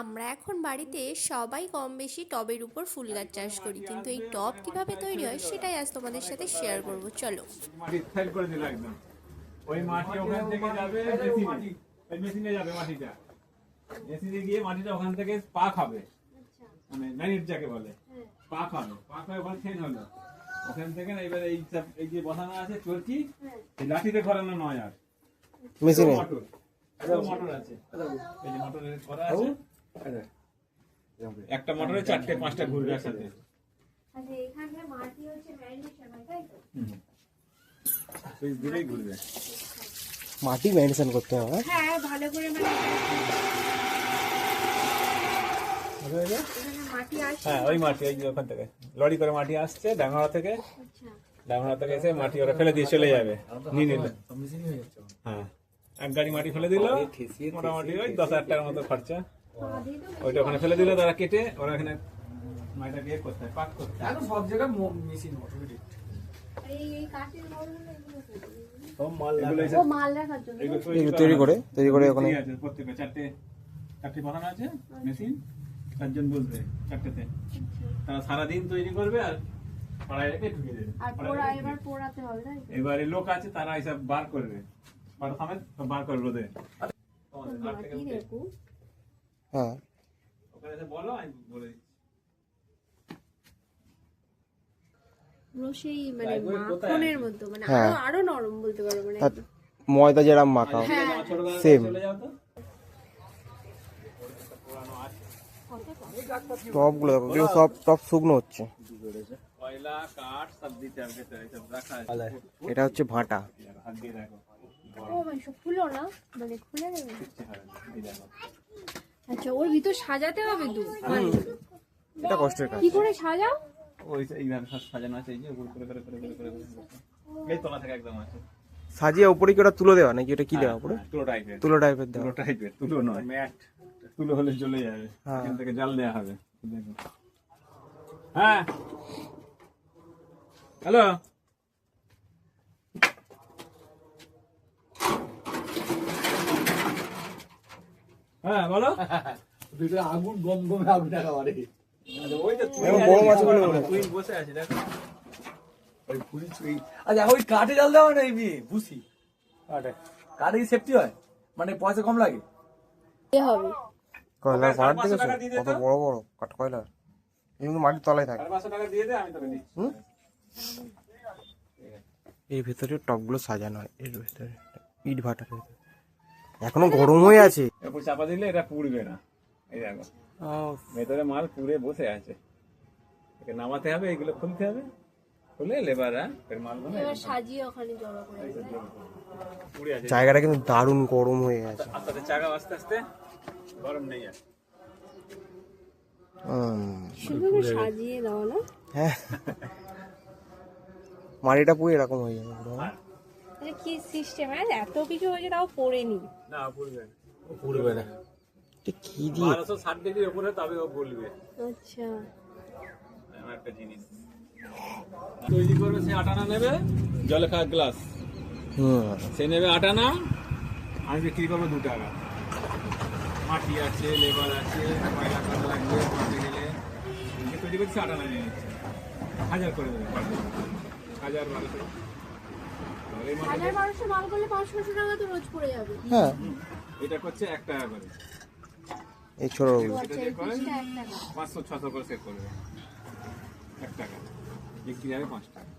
আমরা এখন বাড়িতে সবাই কম বেশি টবের উপর ফুল গাছ চাষ করি কিন্তু এই টব কীভাবে তৈরি হয় সেটাই আজ তোমাদের সাথে শেয়ার করব চলো। ওই মাটি ওখান থেকে যাবে মেশিনে। মেশিনে যাবে মাটিটা। মেশিনে গিয়ে মাটিটা ওখান থেকে পাক হবে মানে ম্যানিট যাকে বলে। পাক হবে পাক হয়ে ওখানে হলো। ওখান থেকে না এবার এই এই যে বসানো আছে চলছি এই লাঠিতে ঘোরানো নয় আর। মেশিনে? মোটর আছে। এই যে মোটরের করা আছে। একটা মোটরে চারটে পাঁচটা ঘুরবে একসাথে। আচ্ছা এখানে মাটি হচ্ছে ম্যারিনেশন হয় তাই তো? সুইচ দিলেই ঘুরবে। মাটি মেডিসিন করতে হবে হ্যাঁ? ভালো করে মানে মাটি আসে হ্যাঁ ওই মাটি ওখান থেকে। লরি করে মাটি আসছে ডাঙ্গড়া থেকে। আচ্ছা। ডাঙ্গড়া থেকে এসে মাটি ওরা ফেলে দিয়ে চলে যাবে। নিয়ে নিল। হ্যাঁ। এক গাড়ি মাটি ফেলে দিল। মোটামুটি ওই দশ হাজার টাকার মতো খরচা। ওইটা ওখানে ফেলে দিল তারা কেটে ওরা এখানে মাটিটা দিয়ে করতে হয় পাক করতে। হয়। এখন সব জায়গায় মেশিন অটোমেটিক এই এই কাঠের মরগুলো এগুলো কোথায়? এগুলো এই ও মাল রাখার জন্য এগুলো এগুলো তৈরি করে তৈরি করে ওখানে। প্রত্যেকে চারটে চারটে বানানো আছে মেশিন চারজন বলবে চারটেতে। তারা সারাদিন তৈরি করবে আর পাড়ায় রেখে ঢুকিয়ে দেবে। এবার পোড়াতে হবে তাই তো? এবারে লোক আছে তারা এসব বার করবে। সমেত বার করবে রোদে। হ্যাঁ। বলো আমি বলে দিচ্ছি। পুরো মানে মাখনের মতো মানে হ্যাঁ। আরও আরও নরম বলতে পারো মানে ময়দা যেরকম মাখা হ্যাঁ। যাও তো। টপগুলো দেখো এগুলো সব টপ শুকনো হচ্ছে। এটা হচ্ছে ভাটা। ও মানে খুলো না? মানে খুলে আচ্ছা ওর ভিতর সাজাতে হবে তো এটা কষ্টের কাজ। কি করে সাজাও? ওই এইভাবে সাজানো আছে এই যে উপর করে করে করে করে করে। এই তোলা থেকে একদম আছে। সাজিয়ে উপরে কি ওটা তুলে দেওয়া নাকি? ওটা কি দেওয়া উপরে হ্যাঁ, তুলো টাইপের তুলো টাইপের দেওয়া। তুলো টাইপের তুলো নয়। ম্যাট। তুলো হলে চলে যাবে। হ্যাঁ। এখান থেকে জাল দেওয়া হবে। দেখো হ্যাঁ। হ্যালো? হ্যাঁ বলো। ভিতরে আগুন গম গমে আগুন টাকা বাড়ে ওই যে বড় মাছগুলো তুই বসে আছে দেখো। ওই পুরি চুই আচ্ছা ওই কাঠে জাল দেওয়া না এই আরে কাঠে। কি সেফটি হয়? মানে পয়সা কম লাগে? এ হবে। কত বড় বড়? কাঠ কয়লার? এগুলো মাটির তলায় থাকে। টাকা দিয়ে দে আমি তোকে দিচ্ছি এর ভেতরে টপগুলো সাজানো হয় এর ভেতরে। ইট ভাটার ভেতরে। এখনও গরম হয়ে আছে। এরপর চাপা দিলে এটা পুড়বে না। এই দেখো। ভেতরে মাল পুড়ে বসে আছে। একে নামাতে হবে এগুলো খুলতে হবে। খুলে লেবাররা এর মালগুলো এবার সাজিয়ে ওখানে জড়ো করে আছে। জায়গাটা কিন্তু দারুণ গরম হয়ে আছে। আস্তে আস্তে চাকা আস্তে আস্তে গরম নেই আর। সাজিয়ে দাও না? হ্যাঁ। মাটিটা পুরো এরকম হয়ে যাবে আচ্ছা কি সিস্টেম এত কিছু হয়েছে তাও পড়েনি। না পুড়বে না। পুড়বে না। এটা কি দিয়ে? বারোশো ষাট ডিগ্রির উপরে তবে ও গলবে আচ্ছা। এমন একটা জিনিস। তৈরি করবে সে আটানা নেবে জলে খাওয়া গ্লাস হুম সে নেবে আটানা। আমি বিক্রি করব দু টাকা। মাটি আছে লেবার আছে কয়লা কাটা লাগবে মাটি গেলে তৈরি করছে আটানা নিয়ে নিচ্ছে। হাজার করে দেবে। হাজার বারোশো। হ্যাঁ। এটা করছে এক টাকা করে এই ছোট আচ্ছা এই করে এক টাকা পাঁচশো ছশো করে সেট করবে। এক টাকা। বিক্রি হবে পাঁচ টাকা।